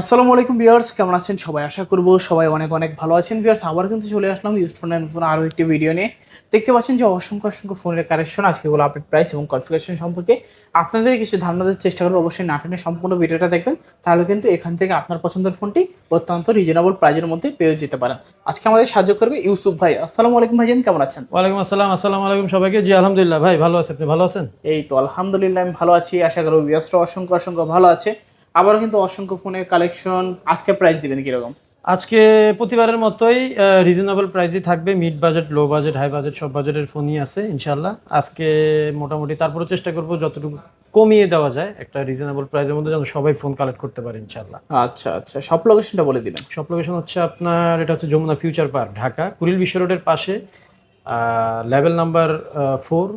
আসসালামু আলাইকুম ভিউয়ার্স কেমন আছেন সবাই? আশা করব সবাই অনেক অনেক ভালো আছেন। ভিউয়ার্স আবার কিন্তু চলে আসলাম ইউজ ফোনের নতুন আরও একটি ভিডিও নিয়ে। দেখতে পাচ্ছেন যে অসংখ্য অসংখ্য ফোনের কারেকশন আজকে এগুলো আপডেট প্রাইস এবং কনফিগারেশন সম্পর্কে। আপনাদের কিছু ধারণা দেওয়ার চেষ্টা করব অবশ্যই নাটনের সম্পূর্ণ ভিডিওটা দেখবেন তাহলে কিন্তু এখান থেকে আপনার পছন্দের ফোনটি অত্যন্ত রিজনেবল প্রাইজের মধ্যে পেয়ে যেতে পারেন। আজকে আমাদের সাহায্য করবে ইউসুফ ভাই। আসসালামু আলাইকুম ভাইজান কেমন আছেন? ওয়ালাইকুম আসসালাম আসসালামু আলাইকুম সবাইকে। জি আলহামদুলিল্লাহ ভাই ভালো আছেন আপনি ভালো আছেন? এই তো আলহামদুলিল্লাহ আমি ভালো আছি। আশা করব ভিউয়ার্সরা অসংখ্য অসংখ্য ভালো আছে। আবারও কিন্তু অসংখ্য ফোনের কালেকশন। আজকে প্রাইস দিবেন কীরকম? আজকে প্রতিবারের মতোই রিজনেবল প্রাইসই থাকবে। Mid budget low budget high budget সব বাজেটের ফোনই আছে ইনশাল্লাহ আজকে মোটামুটি তারপরে চেষ্টা করব যতটুকু কমিয়ে দেওয়া যায় একটা রিজনেবল প্রাইসের মধ্যে যেন সবাই ফোন কালেক্ট করতে পারে ইনশাল্লাহ আচ্ছা আচ্ছা। সব লোকেশনটা বলে দিবেন। সব লোকেশন হচ্ছে আপনার এটা হচ্ছে যমুনা ফিউচার পার্ক ঢাকা। কুড়িল বিশ্ব রোডের পাশে level number four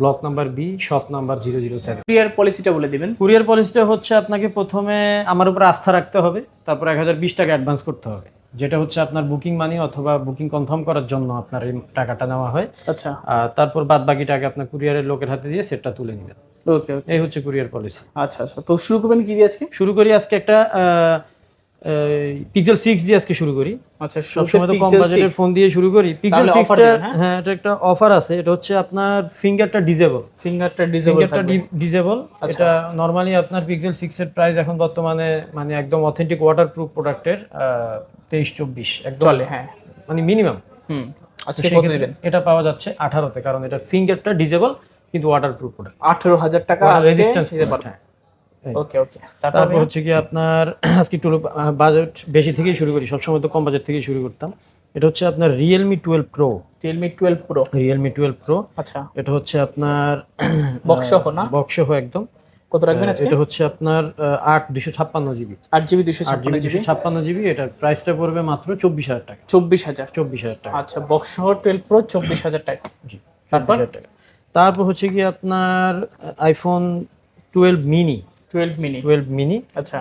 block number B shop number zero zero seven courier পলিসিটা বলে দিবেন। কুরিয়ার পলিসিটা হচ্ছে আপনাকে প্রথমে আমার উপর আস্থা রাখতে হবে তারপর এক হাজার বিশ টাকা অ্যাডভান্স করতে হবে। যেটা হচ্ছে আপনার বুকিং মানি অথবা বুকিং কনফার্ম করার জন্য আপনার এই টাকাটা নেওয়া হয়। আচ্ছা। তারপর বাদ বাকি টাকা আপনার কুরিয়ারের লোকের হাতে দিয়ে সেটটা তুলে নেবেন। ওকে ওকে। এই হচ্ছে কুরিয়ার পলিসি। আচ্ছা আচ্ছা। তো শুরু করবেন কি দিয়ে আজকে? শুরু করি আজকে একটা পিক্সেল দিয়ে আজকে শুরু করি। আচ্ছা সবসময় তো কম বাজেটের ফোন দিয়ে শুরু করি। পিক্সেল হ্যাঁ? হ্যাঁ এটা একটা অফার আছে। এটা হচ্ছে আপনার ফিঙ্গারটা ডিজেবল ফিঙ্গারটা ডিসেবল ফিঙ্গারটা ডিজেবল আচ্ছা। এটা নর্মালি আপনার পিক্সেল সিক্স এর প্রাইস এখন বর্তমানে মানে একদম অথেন্টিক ওয়াটার প্রুফ প্রোডাক্টের তেইশ চব্বিশ। একদম চলে হ্যাঁ। মানে মিনিমাম হুম আজকে কত দিবেন? এটা পাওয়া যাচ্ছে আঠারোতে কারণ এটা ফিঙ্গারটা ডিজেবল কিন্তু ওয়াটার প্রুফ প্রোডাক্ট আঠারো হাজার টাকা আজকে রেজিস্ট্যান্স ওকে ওকে তারপর হচ্ছে কি আপনার আজকে একটু বাজেট বেশি থেকেই শুরু করি সবসময় তো কম বাজেট থেকেই শুরু করতাম। এটা হচ্ছে আপনার Realme twelve pro Realme twelve pro Realme twelve pro আচ্ছা। এটা হচ্ছে আপনার বক্স না? বক্স সহ একদম। কত রাখবেন আজকে? এটা হচ্ছে আপনার আট দুশো ছাপ্পান্ন জিবি। আট জিবি দুশো ছাপ্পান্ন জিবি ছাপ্পান্ন জিবি এটার প্রাইসটা পড়বে মাত্র চব্বিশ হাজার টাকা। চব্বিশ হাজার। চব্বিশ হাজার টাকা। আচ্ছা বক্স টুয়েলভ প্রো চব্বিশ হাজার টাকা। জি তারপর? টাকা। তারপর হচ্ছে কি আপনার iPhone twelve mini twelve mini twelve mini আচ্ছা।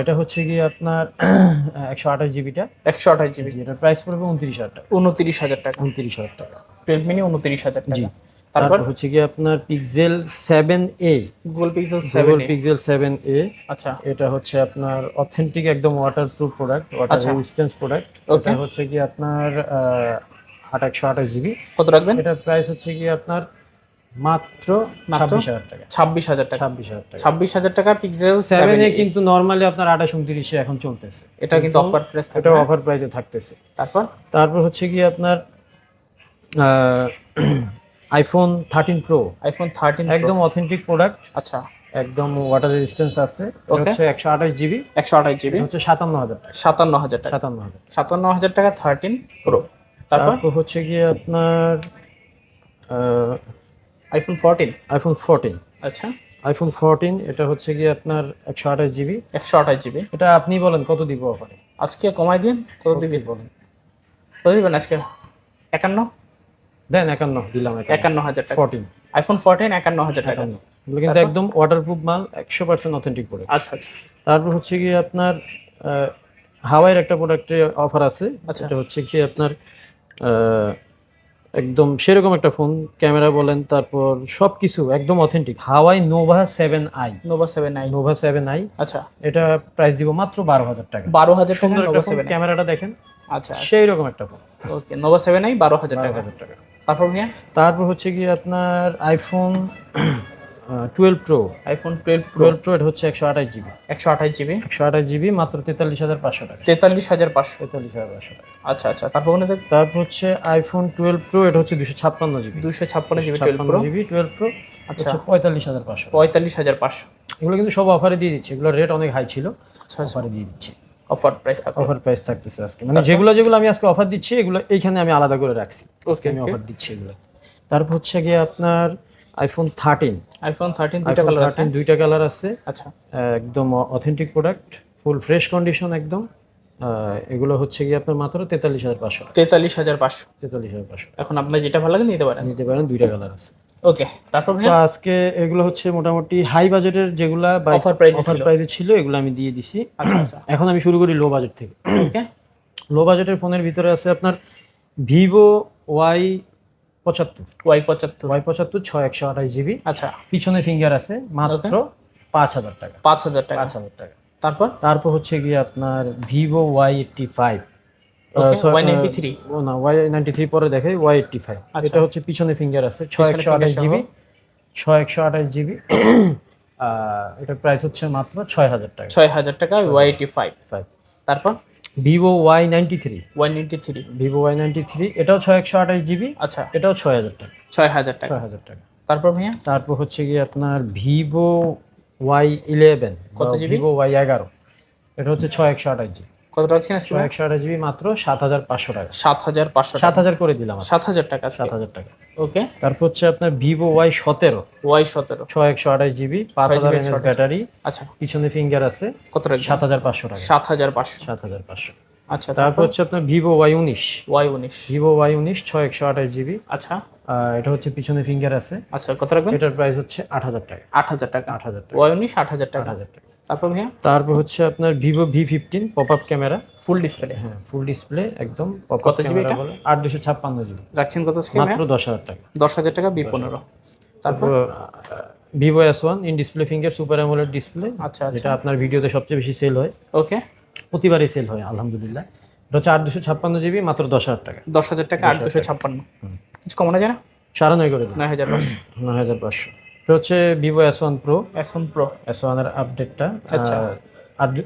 এটা হচ্ছে কি আপনার একশো আঠাশ জিবিটা একশো আঠাশ জিবি এটার প্রাইস পড়বে উনত্রিশ হাজার টাকা। উনত্রিশ হাজার টাকা। উনত্রিশ হাজার টাকা। টুয়েলভ মিনি উনত্রিশ হাজার জি। তারপর? হচ্ছে কি আপনার Pixel seven A Google Pixel seven Pixel seven A আচ্ছা। এটা হচ্ছে আপনার অথেন্টিক একদম waterproof product water. Resistance product. এটা হচ্ছে কি আপনার আট একশো আঠাশ জিবি কত রাখবেন? এটার প্রাইস হচ্ছে কি আপনার মাত্র? ছাব্বিশ হাজার টাকা। ছাব্বিশ হাজার টাকা। ছাব্বিশ হাজার টাকা। ছাব্বিশ হাজার টাকা পিক্সেল সেভেন এ কিন্তু নর্মালি আপনার আঠাশ উনত্রিশে এখন চলতেছে। এটা কিন্তু অফার প্রাইস এটা অফার প্রাইসে থাকতেছে। তারপর? তারপর হচ্ছে কি আপনার iPhone thirteen pro iPhone thirteen একদম অথেন্টিক প্রোডাক্ট আচ্ছা। একদম ওয়াটার রেজিস্ট্যান্স আছে। হচ্ছে একশো আঠাশ জিবি একশো আঠাশ জিবি হচ্ছে সাতান্ন হাজার টাকা। সাতান্ন হাজার টাকা। সাতান্ন হাজার সাতান্ন হাজার টাকা থার্টিন প্রো তারপর? তারপর হচ্ছে গিয়ে আপনার আইফোন ফোরটিন আইফোন ফোরটিন আচ্ছা। আইফোন ফোরটিন এটা হচ্ছে গিয়ে আপনার একশো আঠাশ জিবি। একশো আঠাশ জিবি। এটা আপনি বলেন কত দিব অফারে আজকে কমাই দিন কত দিবি? বলেন। কত দিবেন আজকে? একান্ন? দেন একান্ন দিলাম একান্ন। হাজার টাকা। ফোরটিন আইফোন ফোরটিন একান্ন হাজার টাকা। এগুলো কিন্তু একদম ওয়াটারপ্রুফ মাল একশো পার্সেন্ট অথেন্টিক পড়ে আচ্ছা আচ্ছা। তারপর হচ্ছে গিয়ে আপনার হাওয়াইয়ের একটা প্রোডাক্টের অফার আছে। আচ্ছা। এটা হচ্ছে কি আপনার একদম সেরকম একটা ফোন ক্যামেরা বলেন তারপর সবকিছু একদম authentic Huawei Nova seven I. Nova seven I. Nova seven I. আচ্ছা। এটা প্রাইস দিব মাত্র বারো হাজার টাকা। বারো হাজার টাকা নোভা সেভেন ক্যামেরাটা দেখেন। আচ্ছা সেই রকম একটা phone okay Nova seven I বারো হাজার টাকা। হাজার টাকা। তারপর ভাইয়া? তারপর হচ্ছে কি আপনার iPhone twelve pro iPhone twelve twelve pro এটা হচ্ছে একশো আঠাশ জিবি একশো আঠাশ জিবি একশো আঠাশ জিবি মাত্র তেতাল্লিশ হাজার পাঁচশো টাকা। তেতাল্লিশ হাজার পাঁচশো। তেতাল্লিশ হাজার পাঁচশো টাকা। আচ্ছা আচ্ছা তারপর ওখানে তারপর হচ্ছে আইফোন টুয়েলভ প্রো এটা হচ্ছে দুশো ছাপ্পান্ন জিবি দুশো ছাপ্পান্ন GB twelve pro GB twelve pro আচ্ছা। পঁয়তাল্লিশ হাজার পাঁচশো পঁয়তাল্লিশ হাজার পাঁচশো। এগুলো কিন্তু সব অফারে দিয়ে দিচ্ছে। এগুলো রেট অনেক হাই ছিল। আচ্ছা আচ্ছা। অফারে দিয়ে দিচ্ছে। অফার প্রাইস অফার প্রাইস থাকতেছে আজকে। মানে যেগুলো যেগুলো আমি আজকে অফার দিচ্ছি এগুলো এইখানে আমি আলাদা করে রাখছি। ওকে আমি অফার দিচ্ছি এগুলো তারপর হচ্ছে গিয়ে আপনার আইফোন থার্টিন আইফোন থার্টিন দুইটা কালার আছে? থার্টিন দুইটা কালার আছে। আচ্ছা। একদম authentic product full fresh condition একদম। এগুলো হচ্ছে গিয়ে আপনার মাত্র তেতাল্লিশ হাজার পাঁচশো তেতাল্লিশ হাজার পাঁচশো। তেতাল্লিশ হাজার পাঁচশো এখন আপনার যেটা ভালো লাগে নিতে পারেন। নিতে পারেন দুইটা কালার আছে। ওকে তারপর আজকে এগুলো হচ্ছে মোটামুটি হাই বাজেটের যেগুলা price এ অফার। প্রাইসে ছিল। এগুলো আমি দিয়ে দিছি। আচ্ছা আচ্ছা। এখন আমি শুরু করি লো বাজেট থেকে। ওকে লো বাজেটের ফোনের ভিতরে আছে আপনার ভিভো ওয়াই পঁচাত্তর। ওয়াই পঁচাত্তর। ওয়াই পঁচাত্তর ছয় একশো আঠাশ জিবি। আচ্ছা। পিছনে ফিঙ্গার আছে মাত্র পাঁচ হাজার টাকা। পাঁচ হাজার টাকা। পাঁচ হাজার টাকা। তারপর? তারপর হচ্ছে গিয়ে আপনার Vivo Y eighty five. Okay, Y93 ও না ওয়াই নাইনটি থ্রি পরে দেখে ওয়াই এইটটি ফাইভ। আচ্ছা। এটা হচ্ছে পিছনে ফিঙ্গার আছে ছয় একশো আঠাশ জিবি। ছয় একশো আঠাশ জিবি। এটার প্রাইস হচ্ছে মাত্র ছয় হাজার টাকা। ছয় হাজার টাকা ওয়াই এইটি ফাইভ। তারপর? Vivo Y ninety three Y ninety three Vivo Y ninety three এটাও ছয় একশো আঠাশ জিবি। আচ্ছা। এটাও ছয় হাজার টাকা। ছয় হাজার টাকা। ছয় হাজার টাকা। তারপর ভাইয়া? তারপর হচ্ছে গিয়ে আপনার ভিভো ওয়াই ইলেভেন কত GB? ভিভো ওয়াই এগারো। এটা হচ্ছে ছয় একশো আঠাশ জিবি। কত আজকে ছয় একশো আঠাশ জিবি মাত্র সাত হাজার পাঁচশো টাকা। সাত হাজার পাঁচশো সাত হাজার করে দিলাম সাত হাজার টাকা সাত হাজার টাকা। ওকে। তারপর হচ্ছে আপনার ভিভো ওয়াই সতেরো। ওয়াই সতেরো। ছয় একশো আঠাশ জিবি পাঁচ হাজার এমএস ব্যাটারি। আচ্ছা। পিছনে ফিঙ্গার আছে। কত টাকা? সাত হাজার পাঁচশো টাকা। সাত হাজার পাঁচশো। সাত হাজার পাঁচশো। আচ্ছা তারপর হচ্ছে আপনার ভিভো ওয়াই উনিশ। ওয়াই উনিশ। ভিভো ওয়াই উনিশ ছয় একশো আঠাশ জিবি। আচ্ছা। এটা হচ্ছে পিছনে ফিঙ্গার আছে। আচ্ছা কত রাখবেন? এটার প্রাইস হচ্ছে আট হাজার টাকা। আট হাজার টাকা। আট হাজার টাকা। ওয়াই উনিশ আট হাজার টাকা। আট হাজার টাকা। তারপর ভাইয়া? তারপর হচ্ছে আপনার Vivo V fifteen pop up camera full display হ্যাঁ ফুল ডিসপ্লে একদম কত ক্যামেরা এটা? আট দুশো ছাপ্পান্ন জিবি। রাখছেন কত মাত্র দশ হাজার টাকা। দশ হাজার টাকা বি পনেরো। তারপর Vivo S one in display finger super AMOLED display আচ্ছা আচ্ছা। যেটা আপনার ভিডিওতে সবচেয়ে বেশি সেল হয়। ওকে প্রতিবারই সেল হয় আলহামদুলিল্লাহ। এটা হচ্ছে আট দুশো ছাপ্পান্ন জিবি মাত্র দশ হাজার টাকা। দশ হাজার টাকা আট দুশো ছাপ্পান্ন। কিছু কমানো যায় না? সাড়ে নয় করে নয় হাজার পাঁচশো। নয় হাজার পাঁচশো। এটা হচ্ছে ভিভো এস ওয়ান প্রো এখন প্রো এস ওয়ানের আপডেটটা আচ্ছা।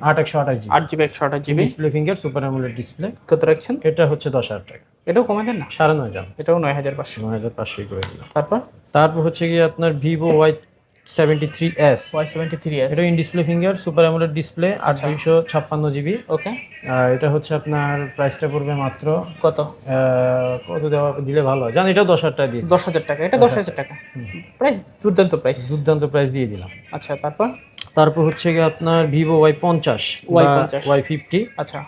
আট একশো আঠাশ জিবি আট জিবি একশো আঠাশ GB display finger super AMOLED display কত রাখছেন? এটা হচ্ছে দশ হাজার টাকা। এটাও কমে দেন না? সাড়ে নয় জান এটাও নয় হাজার পাঁচশো। নয় হাজার পাঁচশোই করে দিলাম। তারপর? তারপর হচ্ছে গিয়ে আপনার Vivo Y seventy three S Y seventy three S এটা in display finger super AMOLED display দুইশো ছাপ্পান্ন জিবি। ওকে এটা হচ্ছে আপনার প্রাইসটা পড়বে মাত্র কত? কত দেওয়া দিলে ভালো হয়। জান এটাও দশ হাজার টাকা দিয়ে। দিন। দশ হাজার টাকা এটা দশ হাজার টাকা। প্রায় দুর্দান্ত প্রাইস দুর্দান্ত প্রাইস দিয়ে দিলাম। আচ্ছা তারপর? তারপর হচ্ছে গিয়ে আপনার ভিভো ওয়াই পঞ্চাশ Y50 ওয়াই ফিফটি আচ্ছা।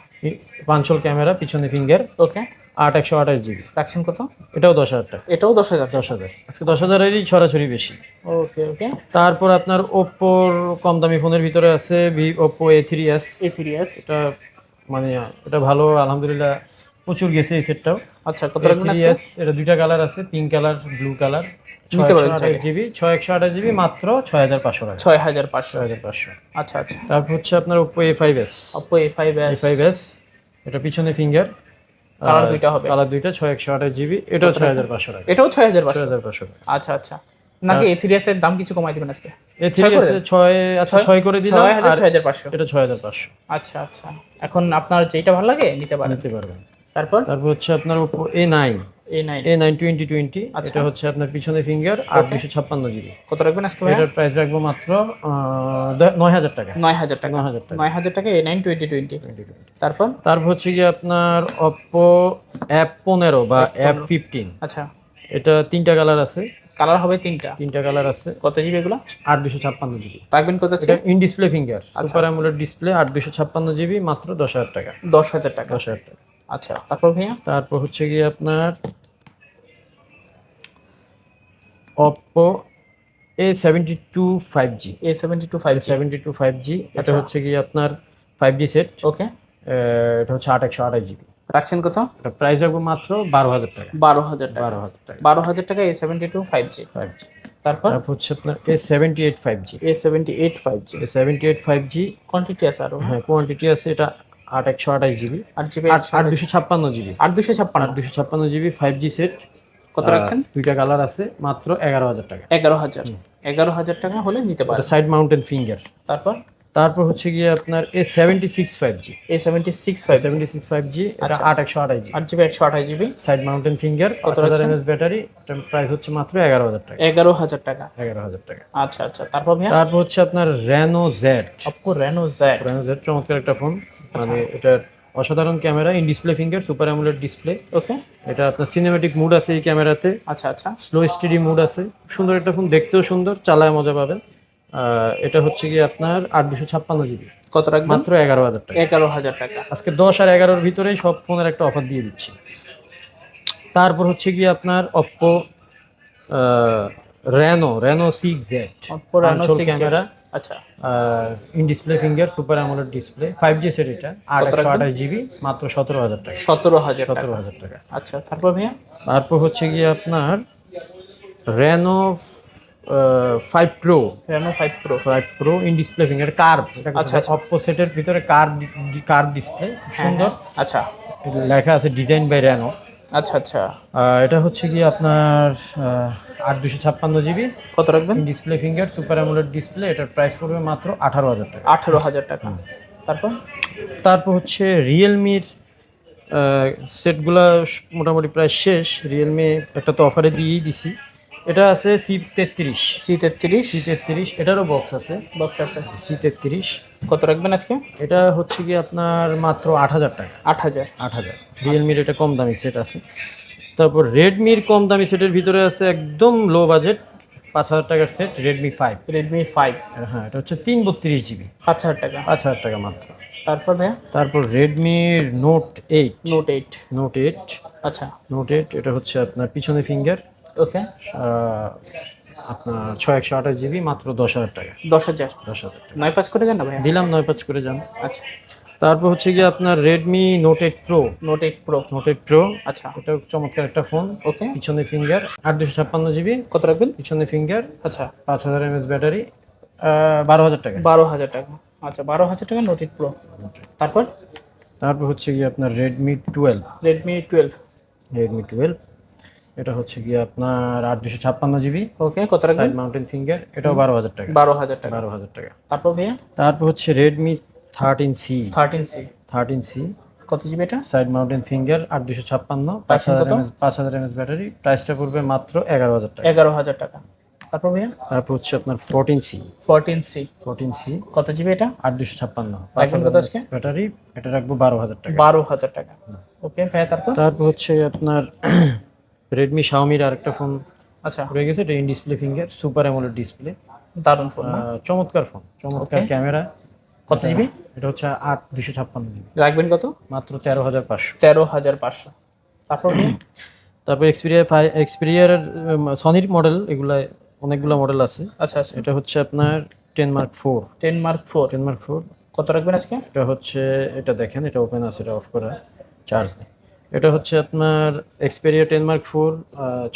পাঁচশোল ক্যামেরা পিছনে ফিঙ্গার ওকে আট একশো আঠাশ জিবি। রাখছেন কত? এটাও দশ হাজার টাকা। এটাও দশ হাজার। দশ হাজার। আজকে দশ হাজারেরই ছড়াছড়ি বেশি। ওকে ওকে। তারপর আপনার ওপ্পোর কম দামি ফোনের ভিতরে আছে V Oppo A three S. A three S. এটা মানে এটা ভালো আলহামদুলিল্লাহ প্রচুর গেছে এই সেটটাও। আচ্ছা কত এটা দুইটা কালার আছে pink colour blue colour. GB ছয় একশো আঠাশ জিবি মাত্র ছয় হাজার পাঁচশো টাকা। ছয় হাজার পাঁচশো। হাজার পাঁচশো। আচ্ছা আচ্ছা। তারপর হচ্ছে আপনার Oppo A five S. Oppo A five S. Five S এটা পিছনে ফিঙ্গার কালার দুইটা হবে। কালার দুইটা ছয় একশো আঠাশ জিবি এটাও ছয় হাজার পাঁচশো টাকা। এটাও ছয় হাজার পাঁচশো? হাজার পাঁচশো টাকা। আচ্ছা আচ্ছা। নাকি এ থ্রি এর দাম কিছু কমাই দিবেন আজকে? এ থ্রি ছয় করে? আচ্ছা ছয় করে দিলাম ছয় হাজার আর ছয় হাজার পাঁচশো। এটা ছয় হাজার পাঁচশো। আচ্ছা আচ্ছা। এখন আপনার যেটা ভালো লাগে নিতে পারেন। নিতে পারবেন। তারপর? তারপর হচ্ছে আপনার Oppo A nine A nine twenty twenty. এটা হচ্ছে আপনার পিছনে ফিঙ্গার আট দুশো ছাপ্পান্ন জিবি কত রাখবেন আজকে এটার প্রাইস রাখব মাত্র নয় হাজার টাকা। নয় হাজার টাকা। নয় হাজার টাকা। নয় হাজার টাকা এ নাইন টোয়েন্টি টোয়েন্টি তারপর? তারপর হচ্ছে গিয়ে আপনার অপো অ্যাপ পনেরো বা অ্যাপ ফিফটিন আচ্ছা। এটা তিনটা কালার আছে। কালার হবে তিনটা। তিনটা কালার আছে। কত জিবি এগুলো? আট দুশো ছাপ্পান্ন জিবি রাখবেন কত আছে in display finger super AMOLED display আট দুশো ছাপ্পান্ন জিবি মাত্র দশ হাজার টাকা। দশ হাজার টাকা। দশ হাজার টাকা। আচ্ছা তারপর ভাইয়া? তারপর হচ্ছে গিয়ে আপনার Oppo A seventy two five G A seventy two five seventy two five G এটা আচ্ছা। হচ্ছে গিয়ে আপনার ফাইভ জি সেট ওকে। এটা হচ্ছে আট একশো আঠাশ জিবি রাখছেন কত এটা প্রাইস রাখব মাত্র বারো হাজার টাকা। বারো হাজার টাকা। বারো হাজার টাকা। বারো হাজার টাকা A seventy two five G five G তারপর? তারপর হচ্ছে আপনার A seventy eight five G A seventy eight five G A seventy eight five G quantity আছে আরও হ্যাঁ কোয়ান্টিটি আছে এটা আট একশো আঠাশ জিবি। আট জিবি আট দুশো ছাপ্পান্ন জিবি। আট দুশো ছাপ্পান্ন। আট দুশো ছাপ্পান্ন জিবি ফাইভ জি সেট কত রাখছেন? দুইটা কালার আছে মাত্র এগারো হাজার টাকা। এগারো হাজার। এগারো হাজার টাকা হলে নিতে পারেন। সাইড মাউন্টেন ফিঙ্গার তারপর? তারপর হচ্ছে গিয়ে আপনার A seventy six five G A seventy six five seventy six five G এটা আট একশো আঠাশ জি আট জিবি একশো আঠাশ জিবি। সাইড মাউন্টেন ফিঙ্গার কত হাজার এমএস ব্যাটারি প্রাইস হচ্ছে মাত্র এগারো হাজার টাকা। এগারো হাজার টাকা। এগারো হাজার টাকা। আচ্ছা আচ্ছা। তারপর তারপর হচ্ছে আপনার Reno Z Oppo Reno Z Reno Z চমৎকার একটা ফোন মানে এটার অসাধারণ camera in display finger super AMOLED display okay এটা আপনার সিনেমেটিক মুড আছে এই ক্যামেরাতে। আচ্ছা আচ্ছা। স্লো স্টিডি মুড আছে। সুন্দর একটা ফোন দেখতেও সুন্দর চালায় মজা পাবেন। এটা হচ্ছে গিয়ে আপনার আট দুশো ছাপ্পান্ন জিবি কত রাখবেন? মাত্র এগারো হাজার টাকা। এগারো হাজার টাকা। আজকে দশ আর এগারোর ভিতরেই সব ফোনের একটা অফার দিয়ে দিচ্ছি। তারপর হচ্ছে কি আপনার Oppo Reno Reno six Z Oppo Reno camera. আচ্ছা in display finger super AMOLED display five G set এটা আট একশো আঠাশ জিবি মাত্র সতেরো হাজার টাকা। সতেরো হাজার সতেরো হাজার টাকা। আচ্ছা তারপর ভাইয়া? তারপর হচ্ছে গিয়ে আপনার Reno five pro Reno five pro five pro in display finger curve আচ্ছা, আচ্ছা। অপো সেটের ভিতরে কার্ভ কার্ভ ডিসপ্লে সুন্দর। আচ্ছা। লেখা আছে ডিজাইন বাই রেনো আচ্ছা আচ্ছা। এটা হচ্ছে কি আপনার আট দুশো ছাপ্পান্ন জিবি। কত রাখবেন? Display finger super AMOLED display এটার প্রাইস পড়বে মাত্র আঠারো হাজার টাকা। আঠেরো হাজার টাকা। তারপর? তারপর হচ্ছে রিয়েলমির সেটগুলা মোটামুটি প্রায় শেষ। রিয়েলমি একটা তো অফারে দিয়েই দিছি। এটা আছে সি তেত্রিশ। সি তেত্রিশ। সি তেত্রিশ এটারও বক্স আছে। বক্স আছে। সি তেত্রিশ। কত রাখবেন আজকে? এটা হচ্ছে কি আপনার মাত্র আট হাজার টাকা। আট হাজার। আট হাজার। রিয়েলমির এটা কম দামি সেট আছে। তারপর রেডমির কম দামি সেটের ভিতরে আছে একদম লো বাজেট পাঁচ হাজার টাকার set Redmi five Redmi five হ্যাঁ এটা হচ্ছে তিন বত্রিশ জিবি। পাঁচ হাজার টাকা। পাঁচ হাজার টাকা মাত্র। তারপর ভাইয়া? তারপর রেডমির note eight note eight note eight আচ্ছা। নোট এইট এটা হচ্ছে আপনার পিছনে ফিঙ্গার ওকে। আপনার ছয় একশো আঠাশ জিবি মাত্র দশ হাজার টাকা। দশ হাজার? দশ হাজার টাকা। নয় পাস করে দেন না ভাইয়া? দিলাম নয় পাঁচ করে যান। আচ্ছা। তারপর হচ্ছে গিয়ে আপনার Redmi note eight pro note eight pro note eight pro আচ্ছা। এটা চমৎকার একটা ফোন। ওকে। পিছনে ফিঙ্গার আট দুশো ছাপ্পান্ন জিবি। কত রাখবেন? পিছনে ফিঙ্গার আচ্ছা। পাঁচ হাজার এমএস ব্যাটারি বারো হাজার টাকা। বারো হাজার টাকা। আচ্ছা বারো হাজার টাকা নোট এইট প্রো তারপর? তারপর হচ্ছে গিয়ে আপনার Redmi twelve Redmi twelve Redmi twelve এটা হচ্ছে গিয়ে আপনার আট দুশো ছাপ্পান্ন জিবি ওকে কত সাইড মাউন্টেন ফিঙ্গার এটাও বারো হাজার টাকা। বারো হাজার টাকা। বারো হাজার টাকা। তারপর ভাইয়া? তারপর হচ্ছে Redmi thirteen C thirteen C thirteen C কত জিবি এটা? সাইড মাউন্টেন ফিঙ্গার আট দুশো ছাপ্পান্ন পাঁচ হাজার? এমএস পাঁচ হাজার এমএস ব্যাটারি। প্রাইসটা পড়বে মাত্র এগারো হাজার টাকা। এগারো হাজার টাকা। তারপর ভাইয়া? তারপর হচ্ছে আপনার fourteen C fourteen C fourteen C কত জিবি এটা? আট দুশো ছাপ্পান্ন। কত আজকে? ব্যাটারি এটা রাখব বারো হাজার টাকা। বারো হাজার টাকা। ওকে ভাইয়া তারপর? তারপর হচ্ছে আপনার রেডমি শাওমির আরেকটা ফোন আচ্ছা। রয়ে গেছে এটা in display finger super AMOLED display দারুণ ফোন চমৎকার ফোন চমৎকার ক্যামেরা কত জিবি এটা হচ্ছে আট দুশো ছাপ্পান্ন জিবি রাখবেন কত? মাত্র তেরো হাজার পাঁচশো। তেরো হাজার পাঁচশো। তারপর? তারপর এক্সপিরিয়ার ফাই এক্সপিরিয়ার সনির মডেল এগুলা অনেকগুলো মডেল আছে। আচ্ছা আচ্ছা। এটা হচ্ছে আপনার ten mark four ten mark four ten mark four কত রাখবেন আজকে? এটা হচ্ছে এটা দেখেন এটা ওপেন আছে এটা অফ করা। চার্জ নেই। এটা হচ্ছে আপনার এক্সপেরিয়া টেন মার্ক ফোর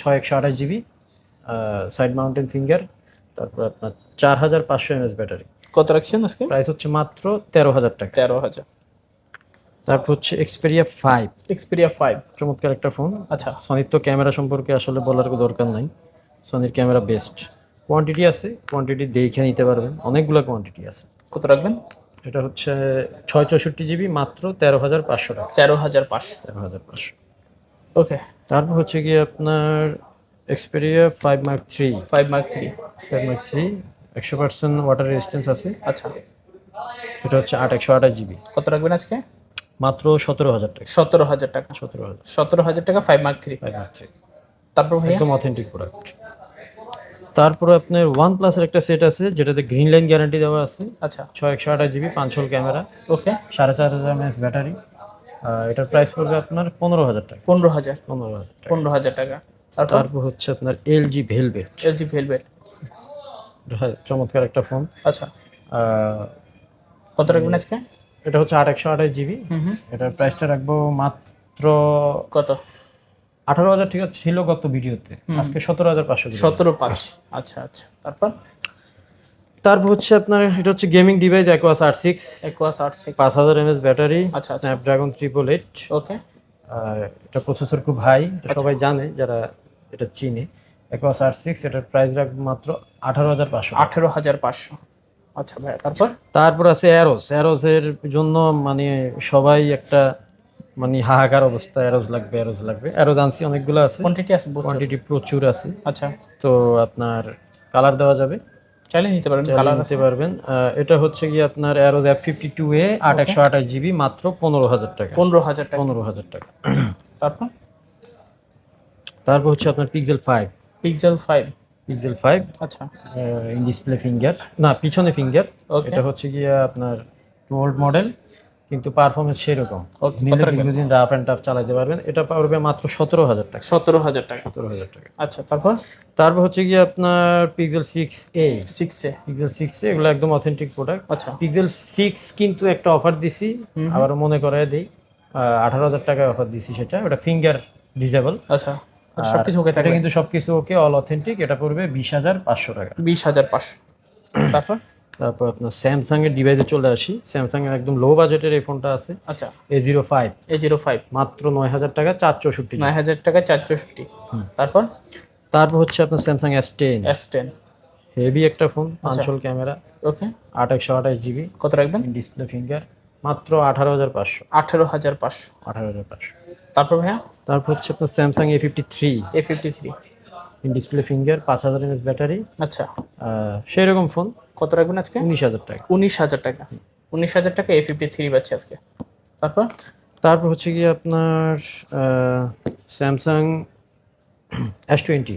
ছয় একশো আঠাশ জিবি সাইড মাউন্টেন ফিঙ্গার তারপর আপনার চার হাজার পাঁচশো এমএস ব্যাটারি কত রাখছেন আজকে? প্রাইস হচ্ছে মাত্র তেরো হাজার টাকা। তেরো হাজার। তারপর হচ্ছে এক্সপেরিয়া ফাইভ এক্সপেরিয়া ফাইভ চমৎকার একটা ফোন আচ্ছা। সনির তো ক্যামেরা সম্পর্কে আসলে বলার কোনো দরকার নাই। সনির ক্যামেরা বেস্ট কোয়ান্টিটি আছে কোয়ান্টিটি দেখে নিতে পারবেন। অনেকগুলো কোয়ান্টিটি আছে। কত রাখবেন? এটা হচ্ছে ছয় চৌষট্টি জিবি মাত্র তেরো হাজার পাঁচশো টাকা। তেরো হাজার পাঁচশো। তেরো হাজার পাঁচশো। ওকে তারপর হচ্ছে গিয়ে আপনার Xperia five mark three five mark three five mark three একশো পার্সেন্ট ওয়াটার রেজিস্ট্যান্স আছে। আচ্ছা। এটা হচ্ছে আট একশো আঠাশ জিবি। কত রাখবেন আজকে? মাত্র সতেরো হাজার টাকা। সতেরো হাজার টাকা। সতেরো হাজার। সতেরো হাজার টাকা five mark three five mark three তারপর একদম অথেন্টিক প্রোডাক্ট তারপরে আপনার ওয়ান প্লাসের একটা সেট আছে যেটাতে গ্রিন লাইন গ্যারান্টি দেওয়া আছে। আচ্ছা। ছয় একশো আঠাশ জিবি পাঁচ হোল ক্যামেরা ওকে। সাড়ে চার হাজার এমএস ব্যাটারি এটার প্রাইস পড়বে আপনার পনেরো হাজার টাকা। পনেরো হাজার। পনেরো হাজার পনেরো হাজার টাকা। তারপর? হচ্ছে আপনার এলজি ভেলভেট। LG velvet. চমৎকার একটা ফোন আচ্ছা। কত রাখবেন আজকে? এটা হচ্ছে আট একশো আঠাশ জিবি হুম হুম। এটার প্রাইসটা রাখব মাত্র কত? আঠারো হাজার ঠিক আছে ছিল গত ভিডিওতে। আজকে সতেরো হাজার পাঁচশো সতেরো পাঁচ। আচ্ছা আচ্ছা। তারপর? তারপর হচ্ছে আপনার এটা হচ্ছে gaming device Aquos R six Aquos আট সিক্স পাঁচ হাজার এমএস ব্যাটারি আচ্ছা। স্ন্যাপড্রাগন ট্রিপল এইট ওকে এটা প্রসেসর খুব হাই আচ্ছা। সবাই জানে যারা এটা চিনে। অ্যাকোয়াস আর সিক্স এটার প্রাইস রাখব মাত্র আঠারো হাজার পাঁচশো আঠেরো হাজার পাঁচশো। আচ্ছা ভাইয়া তারপর? তারপর আছে অ্যারোস অ্যারোসের জন্য মানে সবাই একটা মানে হাহাকার অবস্থা অ্যারোস লাগবে অ্যারোস লাগবে। অ্যারোস আনছি অনেকগুলো আছে। কোয়ান্টিটি আছে কোয়ান্টিটি প্রচুর আছে। আচ্ছা। তো আপনার কালার দেওয়া যাবে। চাইলে নিতে পারেন কালার নিতে পারবেন। এটা হচ্ছে কি আপনার Arrows F fifty two A আট একশো আঠাশ জিবি মাত্র পনেরো হাজার টাকা। পনেরো হাজার টাকা। পনেরো হাজার টাকা। তারপর? তারপর হচ্ছে আপনার Pixel five Pixel five Pixel five আচ্ছা। ইন ডিসপ্লে ফিঙ্গার না পিছনে ফিঙ্গার. এটা হচ্ছে গিয়ে আপনার ওল্ড মডেল কিন্তু পারফরমেন্স সেরকম? দীর্ঘদিন রাফ অ্যান্ড টাফ চালাতে পারবেন। এটা পারবে মাত্র সতেরো হাজার টাকা। সতেরো হাজার টাকা। সতেরো হাজার টাকা। আচ্ছা তারপর? তারপর হচ্ছে গিয়ে আপনার পিক্সেল সিক্স এ সিক্সে পিক্সেল সিক্স এ এগুলো একদম অথেন্টিক প্রোডাক্ট আচ্ছা। পিক্সেল সিক্স কিন্তু একটা অফার দিছি। আবার মনে করায় দিই। আঠারো হাজার টাকায় অফার দিছি সেটা। ওটা ফিঙ্গার ডিসেবল আচ্ছা। আর সব ওকে থাকবে। কিন্তু সবকিছু ওকে অল অথেন্টিক এটা পড়বে বিশ হাজার পাঁচশো টাকা। বিশ হাজার পাঁচশো। তারপর? তারপর আপনার স্যামসাং এর ডিভাইসে চলে আসি। স্যামসাং এর একদম লো বাজেটের এই ফোনটা আছে। আচ্ছা। A zero five A zero five মাত্র নয় হাজার টাকা চার চৌষট্টি নয় হাজার টাকা চার চৌষট্টি। তারপর? তারপর হচ্ছে আপনার Samsung S ten S ten heavy একটা ফোন। পাঁচশোল ক্যামেরা ওকে। আট একশো আঠাশ জিবি কত রাখবেন? ডিসপ্লে ফিঙ্গার মাত্র আঠারো হাজার পাঁচশো। আঠেরো হাজার পাঁচশো। আঠারো হাজার পাঁচশো। তারপর ভাইয়া? তারপর হচ্ছে আপনার Samsung A fifty three A fifty three display finger পাঁচ হাজার এমএস ব্যাটারি। আচ্ছা। সেই রকম ফোন কত রাখবেন আজকে? উনিশ হাজার টাকা। উনিশ হাজার টাকা। উনিশ হাজার টাকা এ ফিফটি থ্রি পাচ্ছে আজকে। তারপর? তারপর হচ্ছে গিয়ে আপনার Samsung S twenty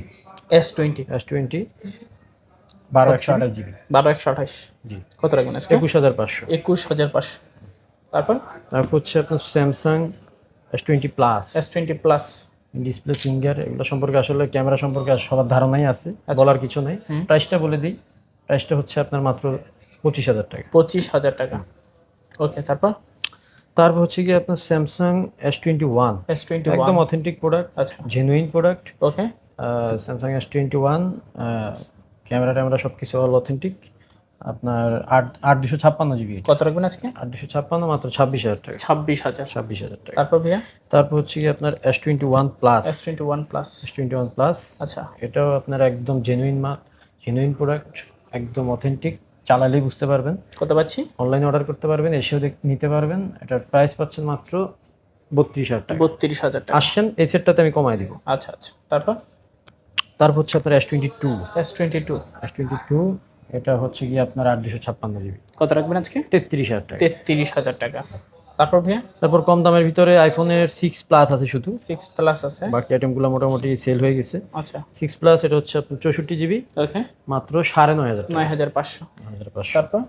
S twenty S twenty বারো একশো আঠাশ জিবি। বারো একশো আঠাশ। জি। কত রাখবেন আজকে? একুশ হাজার পাঁচশো। একুশ হাজার পাঁচশো। তারপর? তারপর হচ্ছে আপনার Samsung S twenty plus S twenty plus display finger এগুলো সম্পর্কে আসলে ক্যামেরা সম্পর্কে সবার ধারণাই আছে বলার কিছু নেই। প্রাইসটা বলে দিই। প্রাইসটা হচ্ছে আপনার মাত্র পঁচিশ হাজার টাকা। পঁচিশ হাজার টাকা। ওকে তারপর? তারপর হচ্ছে কি আপনার Samsung S twenty one S twenty একদম অথেন্টিক প্রোডাক্ট আচ্ছা। Genuine product okay. Samsung S twenty one camera ট্যামেরা সব কিছু অল অথেন্টিক আপনার আট আট দুশো ছাপ্পান্ন জিবি কত রাখবেন আজকে? আট দুশো ছাপ্পান্ন মাত্র ছাব্বিশ হাজার টাকা। ছাব্বিশ হাজার। ছাব্বিশ হাজার টাকা। তারপর ভাইয়া? তারপর হচ্ছে কি আপনার S twenty one plus S twenty one plus S twenty one plus আচ্ছা। এটাও আপনার একদম জেনুইন মাল জেনুইন প্রোডাক্ট একদম অথেন্টিক চালালেই বুঝতে পারবেন। কত পাচ্ছি? অনলাইনে অর্ডার করতে পারবেন এসেও নিতে পারবেন। এটার প্রাইস পাচ্ছেন মাত্র বত্রিশ হাজার টাকা। বত্রিশ হাজার টাকা। আসছেন এই সেটটাতে আমি কমাই দিব। আচ্ছা আচ্ছা। তারপর? তারপর হচ্ছে আপনার S twenty two S twenty two S twenty two এটা হচ্ছে গিয়ে আপনার আট দুশো ছাপ্পান্ন জিবি কত রাখবেন আজকে? তেত্রিশ হাজার টাকা। তেত্রিশ হাজার টাকা। তারপর ভাইয়া? তারপর কম দামের ভিতরে আইফোনের সিক্স প্লাস আছে শুধু। সিক্স প্লাস আছে। বাকি আইটেমগুলো মোটামুটি সেল হয়ে গেছে। আচ্ছা। সিক্স প্লাস এটা হচ্ছে আপনার চৌষট্টি জিবি ওকে মাত্র সাড়ে নয় হাজার নয় হাজার পাঁচশো। নয় হাজার পাঁচশো। তারপর?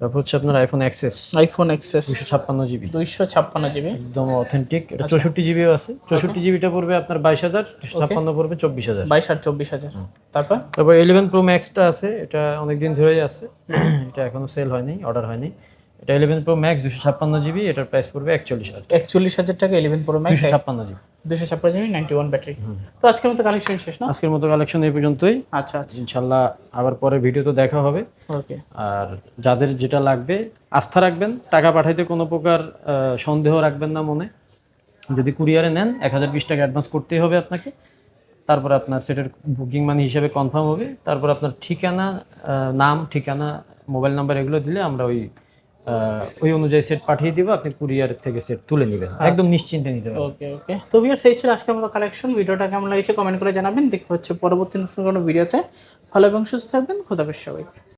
তারপর হচ্ছে আপনার আইফোন এক্সেস আইফোন এক্সেস দুশো ছাপ্পান্ন জিবি দুইশো ছাপ্পান্ন জিবি একদম অথেন্টিক এটা চৌষট্টি জিবিও আছে। চৌষট্টি জিবিটা পড়বে আপনার বাইশ হাজার ছাপ্পান্ন পড়বে চব্বিশ হাজার। বাইশ আর চব্বিশ হাজার। তারপর? তারপর ইলেভেন প্রো ম্যাক্সটা আছে। এটা অনেকদিন ধরেই আছে। এটা এখনও সেল হয়নি অর্ডার হয়নি। এটা ইলেভেন প্রো ম্যাক্স দুশো ছাপ্পান্ন জিবি এটার প্রাইস পড়বে একচল্লিশ হাজার একচল্লিশ হাজার টাকা ইলেভেন প্রো ম্যাক্স ছাপ্পান্ন জিবি দুশো ছাপ্পান্ন জিবি নাইনটি ওয়ান ব্যাটারি তো আজকের মতো কালেকশন শেষ না? আজকের মতো কালেকশন এই পর্যন্তই। আচ্ছা আচ্ছা। ইনশাল্লাহ আবার পরে ভিডিও তো দেখা হবে। ওকে। আর যাদের যেটা লাগবে আস্থা রাখবেন টাকা পাঠাইতে কোনো প্রকার সন্দেহ রাখবেন না মনে। যদি কুরিয়ারে নেন এক হাজার বিশ টাকা অ্যাডভান্স করতেই হবে আপনাকে। তারপর আপনার সেটার বুকিং মানি হিসেবে কনফার্ম হবে। তারপর আপনার ঠিকানা নাম ঠিকানা মোবাইল নাম্বার এগুলো দিলে আমরা ওই ওই অনুযায়ী সেট পাঠিয়ে দিব আপনি কুরিয়ার থেকে সেট তুলে নেবেন। একদম নিশ্চিন্তে নিতে পারবেন। ওকে ওকে। তো ভিউয়ার্স এই ছিল আজকের মতো কালেকশন ভিডিওটা কেমন লাগছে কমেন্ট করে জানাবেন। দেখা হচ্ছে পরবর্তী নতুন কোনো ভিডিওতে ভালো এবং সুস্থ থাকবেন। খোদাফেজ সবাইকে।